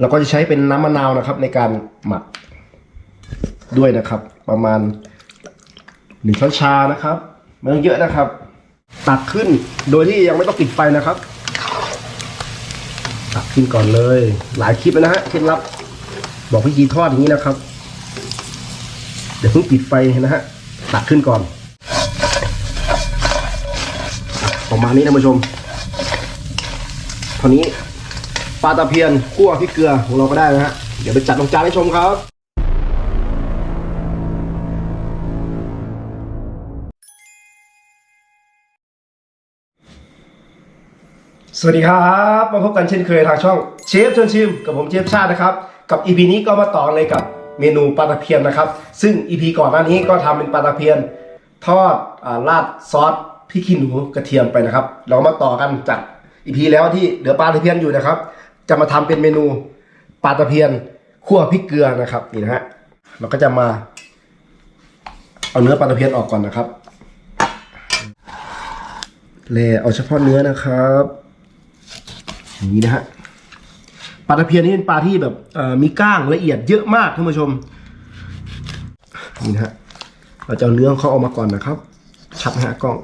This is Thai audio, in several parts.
เราก็จะใช้เป็นน้ำมะนาวนะครับ ในการหมักด้วยนะครับ ประมาณหนึ่งช้อนชานะครับไม่ต้องเยอะนะครับ ตักขึ้นโดยที่ยังไม่ต้องปิดไฟนะครับ ตักขึ้นก่อนเลย หลายคลิปนะฮะเคล็ดลับ บอกวิธีทอดอย่างนี้นะครับ เดี๋ยวเพิ่งปิดไฟนะฮะตักขึ้นก่อนประมาณนี้ท่านผู้ชมเท่านี้ ปลาตะเพียนคั่วพริกเกลือของเราก็ได้นะฮะ เดี๋ยวไปจัดลงจานให้ชมครับสวัสดีครับมาพบกันเช่นเคยทางช่องเชฟชวนชิมกับผมเชฟชาตินะครับ กับ EP นี้ก็มาต่อเลยกับเมนูปลาตะเพียนนะครับ ซึ่ง EP ก่อนหน้านี้ก็ทำเป็นปลาตะเพียน ทอดอราดซอสพริกขี้หนูกระเทียมไปนะครับ เรามาต่อกันจาก EP แล้วที่เหลือปลาตะเพียนอยู่นะครับ จะมาทำเป็นเมนูปลาตะเพียนคั่วพริกเกลือนะครับนี่นะฮะเราก็จะมา เอาเนื้อปลาตะเพียนออกก่อนนะครับเลเอาเฉพาะเนื้อนะครับอย่างนี้นะฮะปลาตะเพียนนี่เป็นปลาที่แบบมีก้างละเอียดเยอะมากท่านผู้ชมนี่นะฮะเราจะเอาเนื้อของเขาออกมาก่อนนะครับชัดนะฮะกล้อง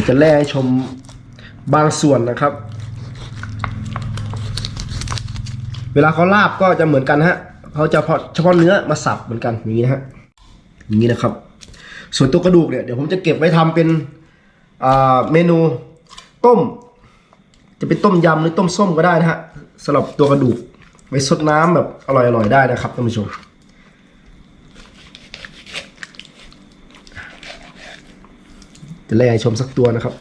ดี๋ยวจะแล่ให้ชมบางส่วนนะครับ เวลาเขาลาบก็จะเหมือนกันฮะเขาจะพอเฉพาะเนื้อมาสับเหมือนกันอย่างนี้นะฮะอย่างนี้นะครับ ส่วนตัวกระดูกเนี่ยเดี๋ยวผมจะเก็บไว้ทำเป็นเมนูต้ม จะเป็นต้มยำหรือต้มส้มก็ได้นะฮะสำหรับตัวกระดูกไว้ซดน้ำแบบอร่อยๆได้นะครับท่านผู้ชม จะแล่ชมสักตัวนะครับ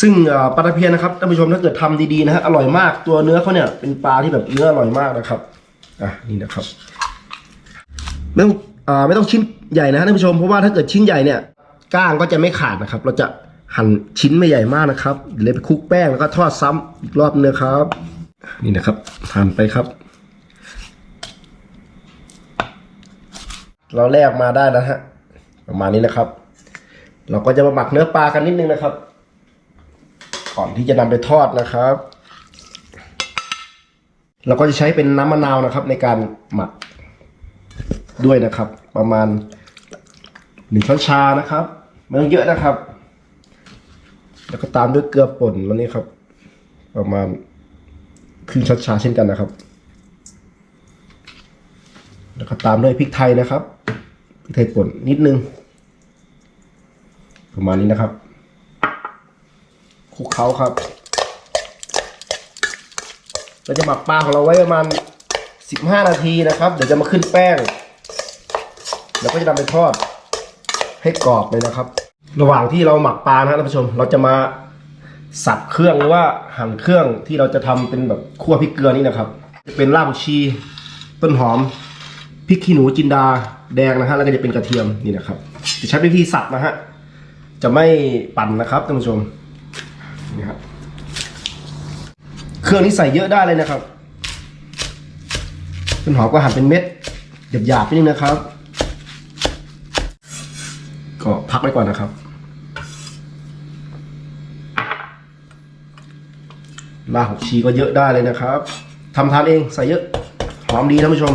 ซึ่งปลาตะเพียนนะครับท่านผู้ชมถ้าเกิดทำดีๆนะฮะอร่อยมากตัวเนื้อเขาเนี่ยเป็นปลาที่แบบเนื้ออร่อยมากนะครับอะนี่นะครับไม่ต้องอ่าไม่ต้องชิ้นใหญ่นะฮะท่านผู้ชมเพราะว่าถ้าเกิดชิ้นใหญ่เนี่ยก้างก็จะไม่ขาดนะครับ เราจะหั่นชิ้นไม่ใหญ่มากนะครับเดี๋ยวเลยไปคลุกแป้งแล้วก็ทอดซ้ำอีกรอบนึงนะครับ นี่นะครับหั่นไปครับ เราแลกมาได้แล้วฮะประมาณนี้นะครับ เราก็จะมาหมักเนื้อปลากันนิดนึงนะครับ ก่อนที่จะนำไปทอดนะครับ เราก็จะใช้เป็นน้ำมะนาวนะครับ ในการหมักด้วยนะครับ ประมาณหนึ่งช้อนชานะครับไม่ต้องเยอะนะครับ แล้วก็ตามด้วยเกลือป่นแล้วนี่ครับ ประมาณครึ่งช้อนชาเช่นกันนะครับ แล้วก็ตามด้วยพริกไทยนะครับพริกไทยป่นนิดนึง ประมาณนี้นะครับคลุกเคล้าครับ เราจะหมักปลาของเราไว้ประมาณ 15 นาทีนะครับ เดี๋ยวจะมาขึ้นแป้ง แล้วก็จะนำไปทอดให้กรอบเลยนะครับ ระหว่างที่เราหมักปลานะครับท่านผู้ชม เราจะมาสับเครื่องหรือว่าหั่นเครื่องที่เราจะทำเป็นแบบคั่วพริกเกลือนี่นะครับ จะเป็นรากผักชี ต้นหอมพริกขี้หนูจินดาแดงนะฮะแล้วก็จะเป็นกระเทียมนี่นะครับ จะใช้วิธีสับนะฮะ จะไม่ปั่นนะครับท่านผู้ชมนี่ครับเครื่องนี้ใส่เยอะได้เลยนะครับต้นหอมก็หั่นเป็นเม็ดหยาบๆนิดนึงนะครับ ก็พักไว้ก่อนนะครับรากผักชีก็เยอะได้เลยนะครับทำทานเองใส่เยอะหอมดีท่านผู้ชม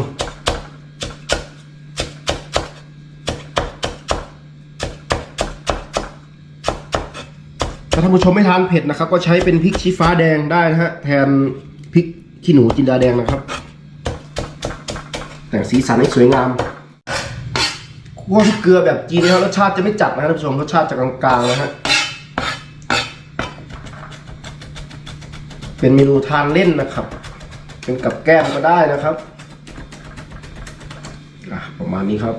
ถ้าท่านผู้ชมไม่ทานเผ็ดนะครับ ก็ใช้เป็นพริกชี้ฟ้าแดงได้นะฮะแทนพริกขี้หนูจินดาแดงนะครับ แต่งสีสันให้สวยงามคั่วพริกเกลือแบบจีนนะครับรสชาติจะไม่จัดนะครับท่านผู้ชมรสชาติจะกลางๆนะฮะเป็นเมนูทานเล่นนะครับ เป็นกับแก้มก็ได้นะครับประมาณนี้ครับ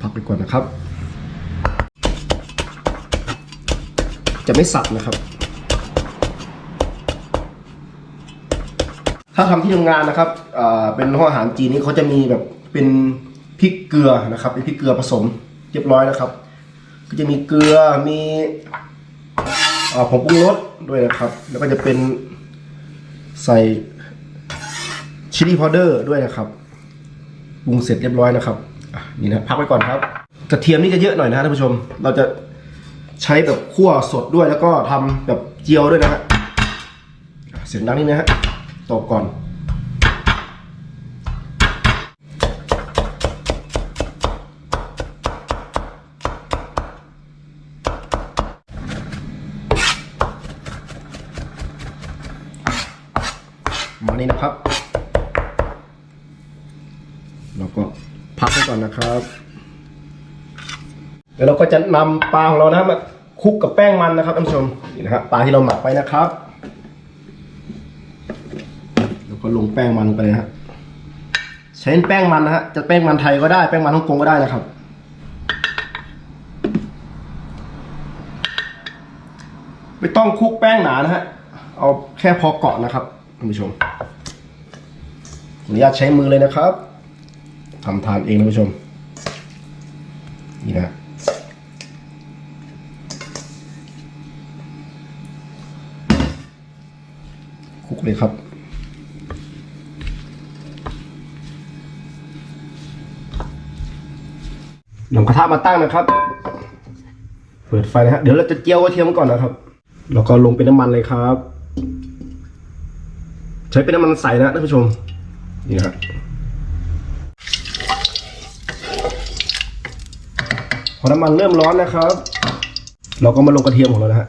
พักไปก่อนนะครับ จะไม่สับนะครับ ถ้าทำที่ทำงานนะครับเป็นห้องอาหารจีนนี่เขาจะมีแบบเป็นพริกเกลือนะครับ เป็นพริกเกลือผสมเรียบร้อยนะครับ ก็จะมีเกลือมีอผงปรุงรสด้วยนะครับ แล้วก็จะเป็นใส่ชิลลี่พาวเดอร์ด้วยนะครับปรุงเสร็จเรียบร้อยนะครับนี่นะพักไว้ก่อนครับกระเทียมนี่จะเยอะหน่อยนะท่านผู้ชม เราจะ ใช้แบบคั่วสดด้วยแล้วก็ทำแบบเจียวด้วยนะฮะเสียงดังนิดนะฮะตบก่อนมานี่นะครับ เราก็พักไว้ก่อนนะครับเดี๋ยวเราก็จะนำปลาของเรานะครับมา คลุกกับแป้งมันนะครับท่านผู้ชมนี่นะครับปลาที่เราหมักไว้นะครับ แล้วก็ลงแป้งมันลงไปเลยนะฮะใช้แป้งมันนะฮะจะแป้งมันไทยก็ได้แป้งมันฮ่องกงก็ได้นะครับ ไม่ต้องคลุกแป้งหนานะฮะเอาแค่พอเกาะนะครับท่านผู้ชมอนุญาตใช้มือเลยนะครับทำทานเองท่านผู้ชมนี่นะ ค ลุกเลยครับ นำกระทะมาตั้งนะครับ เปิดไฟนะฮะ เดี๋ยวเราจะเจียวกระเทียมก่อนนะครับ แล้วก็ลงเป็นน้ำมันเลยครับ ใช้เป็นน้ำมันใสนะท่านผู้ชม นี่นะฮะพอน้ำมันเริ่มร้อนนะครับ เราก็มาลงกระเทียมของเรานะฮะ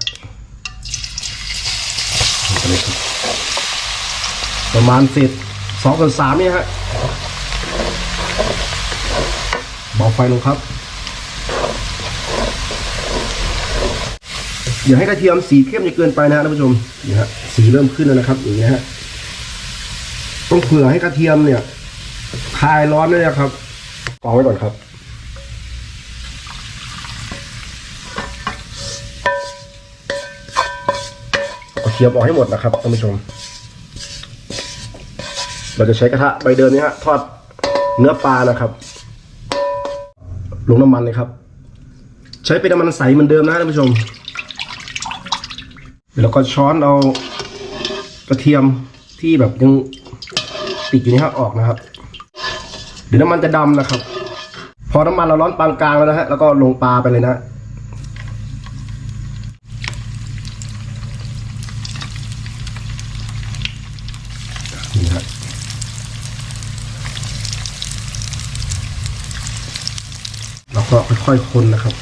ประมาณเศษสองส่วนสามเนี่ยฮะเบาไฟลงครับ อย่าให้กระเทียมสีเข้มจนเกินไปนะฮะท่านผู้ชมนี่ฮะสีเริ่มขึ้นแล้วนะครับอย่างนี้ฮะต้องเผื่อให้กระเทียมเนี่ยคลายร้อนด้วยนะครับกองไว้ก่อนครับเอาเทียมออกให้หมดนะครับท่านผู้ชม เราจะใช้กระทะใบเดิมนี้ฮะทอดเนื้อปลานะครับ ลงน้ำมันเลยครับ ใช้เป็นน้ำมันใสเหมือนเดิมนะท่านผู้ชมเดี๋ยวเราก็ช้อนเอากระเทียมที่แบบยังติดอยู่นี่ฮะออกนะครับ เดี๋ยวน้ำมันจะดำนะครับ พอน้ำมันเราร้อนปานกลางแล้วนะฮะแล้วก็ลงปลาไปเลยนะ นี่ครับแล้ว ก็ค่อยๆคนนะครับ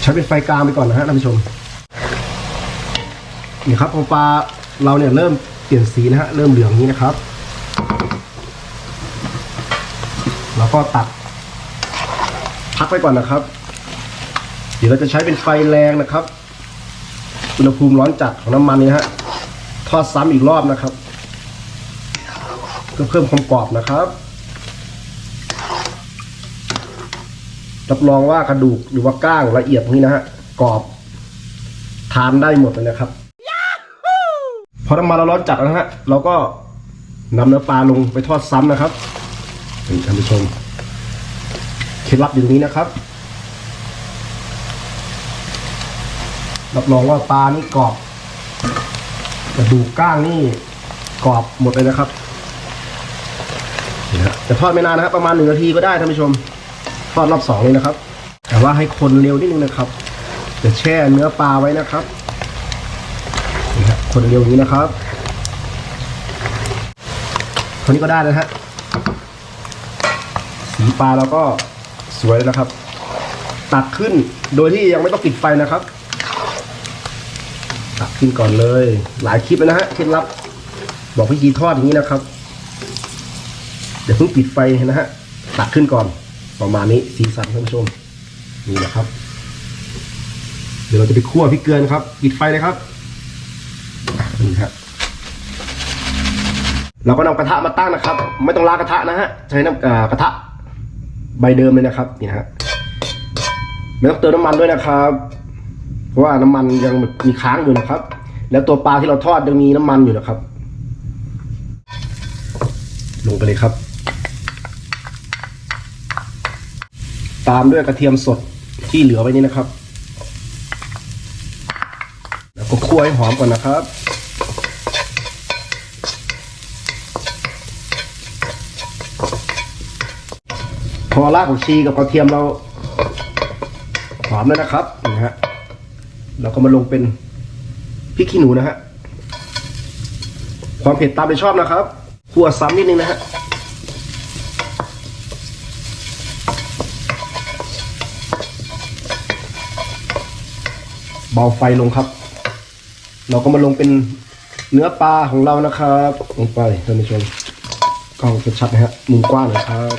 ใช้เป็นไฟกลางไปก่อนนะฮะท่านผู้ชมนี่ครับพอปลาเราเนี่ยเริ่มเปลี่ยนสีนะฮะเริ่มเหลืองนี้นะครับ แล้วก็ตัด พักไว้ก่อนนะครับ เดี๋ยวเราจะใช้เป็นไฟแรงนะครับอุณหภูมิร้อนจัดของน้ำมันนี่ฮะทอดซ้ำอีกรอบนะครับ เพื่อเพิ่มความกรอบนะครับ รับรองว่ากระดูกหรือว่าก้างละเอียดนี้นะฮะกรอบ ทานได้หมดเลยนะครับพอน้ำมันเราร้อนจัดแล้วนะฮะเราก็นำเนื้อปลาลงไปทอดซ้ำนะครับนี่ท่านผู้ชมเคล็ดลับอยู่ตรงนี้นะครับรับรองว่าปลานี่กรอบกระดูกก้างนี่กรอบหมดเลยนะครับนี่ฮะจะทอดไม่นานนะครับ ประมาณหนึ่งนาทีก็ได้ท่านผู้ชมท อดรอบสองเลยนะครับ แต่ว่าให้คนเร็วนิดนึงนะครับจะแช่เนื้อปลาไว้นะครับนี่ฮะคนเร็วอย่างนี้นะครับเท่านี้ก็ได้แล้วฮะสีปลาเราก็สวยแล้วนะครับตักขึ้นโดยที่ยังไม่ต้องปิดไฟนะครับ ตักขึ้นก่อนเลย หลายคลิปแล้วนะฮะเคล็ดลับ บอกวิธีทอดอย่างนี้นะครับ เดี๋ยวเพิ่งปิดไฟนะฮะ ตักขึ้นก่อน ประมาณนี้สีสันท่านผู้ชมนี่นะครับ เดี๋ยวเราจะไปคั่วพริกเกลือนครับปิดไฟเลยครับนี่ครับเราก็นำกระทะมาตั้งนะครับ ไม่ต้องล้างกระทะนะฮะใช้น้ำอ่ากระทะใบเดิมเลยนะครับนี่นะฮะไม่ต้องเติมน้ำมันด้วยนะครับ เพราะว่าน้ำมันยังมีค้างอยู่นะครับ แล้วตัวปลาที่เราทอดยังมีน้ำมันอยู่นะครับ ลงไปเลยครับ ตามด้วยกระเทียมสดที่เหลือไว้นี้นะครับ แล้วก็คั่วให้หอมก่อนนะครับนอรากผักชีกับกระเทียมเราหอมแล้วนะครับนี่ฮะเราก็มาลงเป็นพริกขี้หนูนะฮะความเผ็ดตามไปชอบนะครับคั่วซ้ำนิดนึงนะฮะ เบาไฟลงครับ เราก็มาลงเป็นเนื้อปลาของเรานะครับลงไปท่านผู้ชมกล้องชัดนะฮะมุมกว้างนะครับ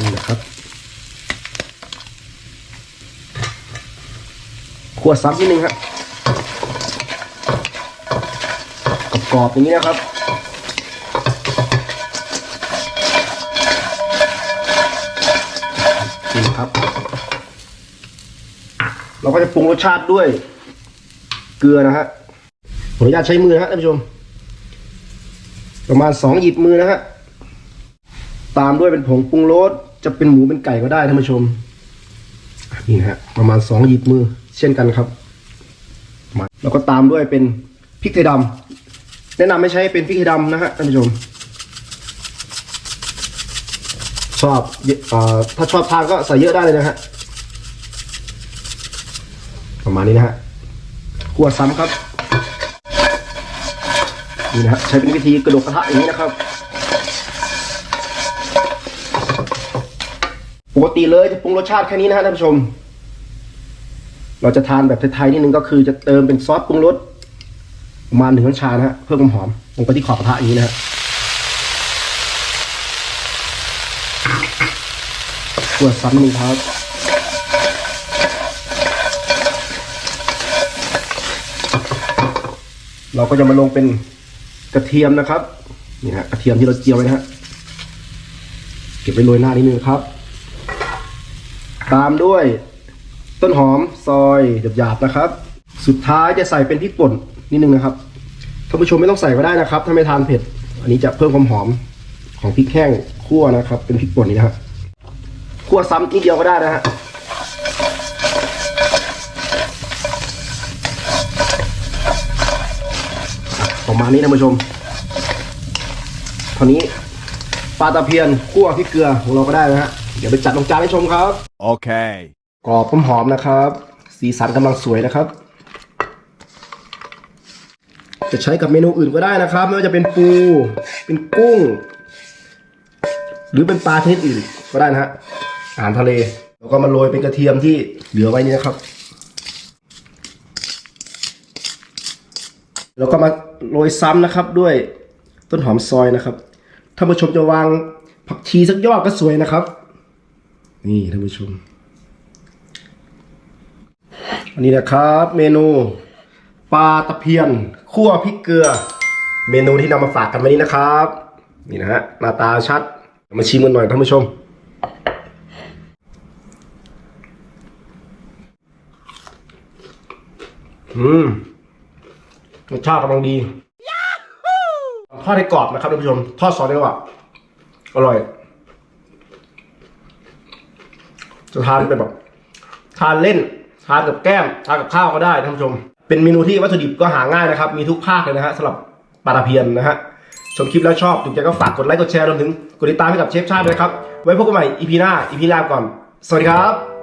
นี่นะครับขัวซ้ำนิดนึงครับกรอบๆอย่างนี้นะครับ เราก็จะปรุงรสชาติด้วย เกลือนะฮะขออนุญาตใช้มือนะฮะท่านผู้ชม ประมาณสองหยิบมือนะฮะตามด้วยเป็นผงปรุงรสจะเป็นหมูเป็นไก่ก็ได้ท่านผู้ชมนี่นะฮะประมาณสองหยิบมือเช่นกันครับมาแล้วก็ตามด้วยเป็นพริกไทยดำแนะนำไม่ใช้เป็นพริกไทยดำนะฮะท่านผู้ชม ชอบอถ้าชอบทานก็ใส่เยอะได้เลยนะฮะ ประมาณนี้นะฮะคั่วซ้ำครับนี่นะฮะใช้เป็นวิธีกระดกกระทะอย่างนี้นะครับปกติเลยจะปรุงรสชาติแค่นี้นะฮะท่านผู้ชม เราจะทานแบบไทยๆนิดนึงก็คือจะเติมเป็นซอสปรุงรสประมาณหนึ่งช้อนชานะฮะเพื่อความหอมลงไปที่ขอบกระทะอย่างนี้นะฮะขวดซ้ำหนึ่งครับ เราก็จะมาลงเป็นกระเทียมนะครับนี่ฮะกระเทียมที่เราเจียวไว้นะฮะเก็บไว้โรยหน้านิดนึงครับ ตามด้วยต้นหอมซอยหยาบๆนะครับ สุดท้ายจะใส่เป็นพริกป่นนิดนึงนะครับท่านผู้ชมไม่ต้องใส่ก็ได้นะครับ ถ้าไม่ทานเผ็ด อันนี้จะเพิ่มความหอมของพริกแห้งคั่วนะครับ เป็นพริกป่นนี่นะฮะคั่วซ้ำนิดเดียวก็ได้นะฮะ ประมาณนี้ท่านผู้ชมตอนนี้ปลาตะเพียนคั่วพริกเกลือของเราก็ได้นะฮะ เดี๋ยวไปจัดลงจานให้ชมครับ Okay. กรอบหอมๆนะครับ สีสันกำลังสวยนะครับ จะใช้กับเมนูอื่นก็ได้นะครับ ไม่ว่าจะเป็นปู เป็นกุ้ง หรือเป็นปลาชนิดอื่นก็ได้นะฮะอาหารทะเล แล้วก็มาโรยเป็นกระเทียมที่เหลือไว้นี่นะครับ แล้วก็มา โรยซ้ำนะครับด้วยต้นหอมซอยนะครับท่านผู้ชมจะวางผักชีสักยอดก็สวยนะครับ นี่ท่านผู้ชม อันนี้นะครับ เมนูปลาตะเพียนคั่วพริกเกลือ เมนูที่นำมาฝากกันวันนี้นะครับ นี่นะฮะหน้าตาชัดมาชิมกันหน่อยท่านผู้ชมอืม รสชาติกำลังดีทอดให้กรอบนะครับท่านผู้ชม ทอดซอสได้ว่าอร่อย จะทานเป็นแบบทานเล่น ทานกับแก้ม ทานกับข้าวก็ได้ท่านผู้ชม เป็นเมนูที่วัตถุดิบก็หาง่ายนะครับ มีทุกภาคเลยนะฮะสำหรับปลาตะเพียนนะฮะ ชมคลิปแล้วชอบถูกใจก็ฝากกดไลค์ กดแชร์รวมถึงกดติดตามให้กับเชฟชาติด้วยนะครับ ไว้พบกันใหม่ EP หน้า EP หน้าก่อน สวัสดีครับ